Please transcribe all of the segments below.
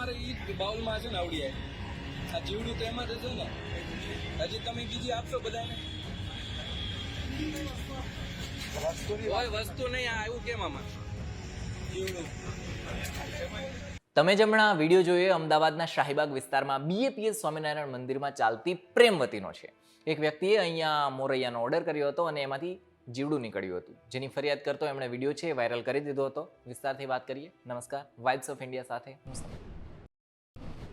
તમારે એ બાઉલમાં છે ને આવડી જાય. આ જીવડું તો એમાં જ ને? હજી તમે બીજી આપશો બધાને? વસ્તુ નહીં આ આવ્યું કેમ આમાં? જીવડું. તમે જમણા વીડિયો જોઈએ અમદાવાદના શાહીબાગ વિસ્તારમાં બીએપીએસ સ્વામિનારાયણ મંદિરમાં ચાલતી પ્રેમવતીનો છે. એક વ્યક્તિએ અહીંયા મોરૈયાનો ઓર્ડર કર્યો હતો અને એમાંથી જીવડું નીકળ્યું હતું. જેની ફરિયાદ કરતો એમણે વીડિયો છે વાયરલ કરી દીધો હતો. વિસ્તારથી વાત કરીએ. નમસ્કાર. વાઇબ્સ ઓફ ઇન્ડિયા સાથે. હું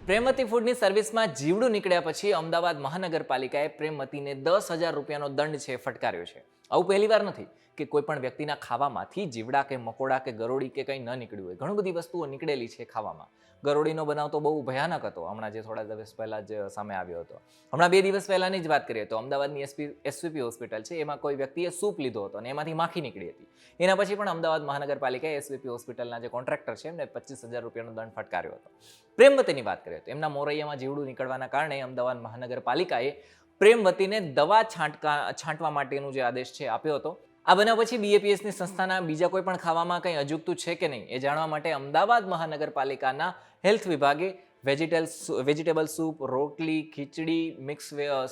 સમીર. પ્રેમવતી ફૂડની સર્વિસમાં જીવડું નીકળ્યા પછી અમદાવાદ મહાનગરપાલિકાએ પ્રેમતીને દસ હજાર રૂપિયાનો દંડ છે ફટકાર્યો છે આવું પહેલી વાર નથી કે કોઈ પણ વ્યક્તિના ખાવામાંથી જીવડા કે મકોડા કે ગરોળી કે કંઈ ન નીકળ્યું હોય. ઘણી બધી વસ્તુઓ નીકળેલી છે ખાવામાં. ગરોળીનો બનાવ તો બહુ ભયાનક હતો. હમણાં જે થોડા દિવસ પહેલાં જ સામે આવ્યો હતો. હમણાં બે દિવસ પહેલાંની જ વાત કરીએ તો અમદાવાદની એસપી એસવીપી હોસ્પિટલ છે. એમાં કોઈ વ્યક્તિએ સૂપ લીધો હતો અને એમાંથી માખી નીકળી હતી. એના પછી પણ અમદાવાદ મહાનગરપાલિકાએ એસવીપી હોસ્પિટલના જે કોન્ટ્રાક્ટર છે એમને પચીસ હજાર રૂપિયાનો દંડ ફટકાર્યો હતો. પ્રેમવતીની વાત કરીએ તો એમના મોરૈયામાં જીવડું નીકળવાના કારણે અમદાવાદ મહાનગરપાલિકાએ પ્રેમવતીને દવા છાંટકા, છાંટવા માટેનું જે આદેશ છે આપ્યો હતો. આ બનાવ પછી બીએપીએસની સંસ્થાના બીજા કોઈ પણ ખાવામાં કંઈ અજુગતું છે કે નહીં એ જાણવા માટે અમદાવાદ મહાનગરપાલિકાના હેલ્થ વિભાગે વેજીટેલ વેજીટેબલ સૂપ, રોટલી, ખીચડી, મિક્સ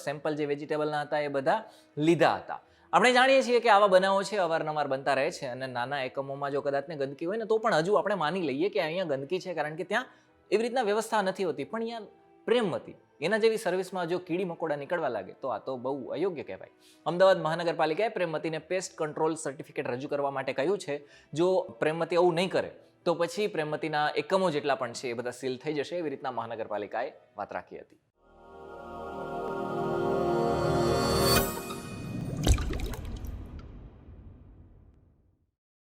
સેમ્પલ જે વેજીટેબલના હતા એ બધા લીધા હતા. આપણે જાણીએ છીએ કે આવા બનાવો છે, અવારનવાર બનતા રહે છે અને નાના એકમોમાં જો કદાચને ગંદકી હોય ને તો પણ હજુ આપણે માની લઈએ કે અહીંયા ગંદકી છે કારણ કે ત્યાં એવી રીતના વ્યવસ્થા નથી હોતી. પણ અહીંયા પ્રેમવતી એના જેવી સર્વિસમાં જો કીડી મકોડા નીકળવા લાગે, તો આ તો બહુ અયોગ્ય કહેવાય. અમદાવાદ મહાનગરપાલિકાએ પ્રેમવતીને પેસ્ટ કંટ્રોલ સર્ટિફિકેટ રજૂ કરવા માટે કહ્યું છે, જો પ્રેમવતી આવું નહીં કરે, તો પછી પ્રેમવતીના એકમો જેટલા પણ છે એ બધા સીલ થઈ જશે, એવી રીતના મહાનગરપાલિકાએ વાત રાખી હતી.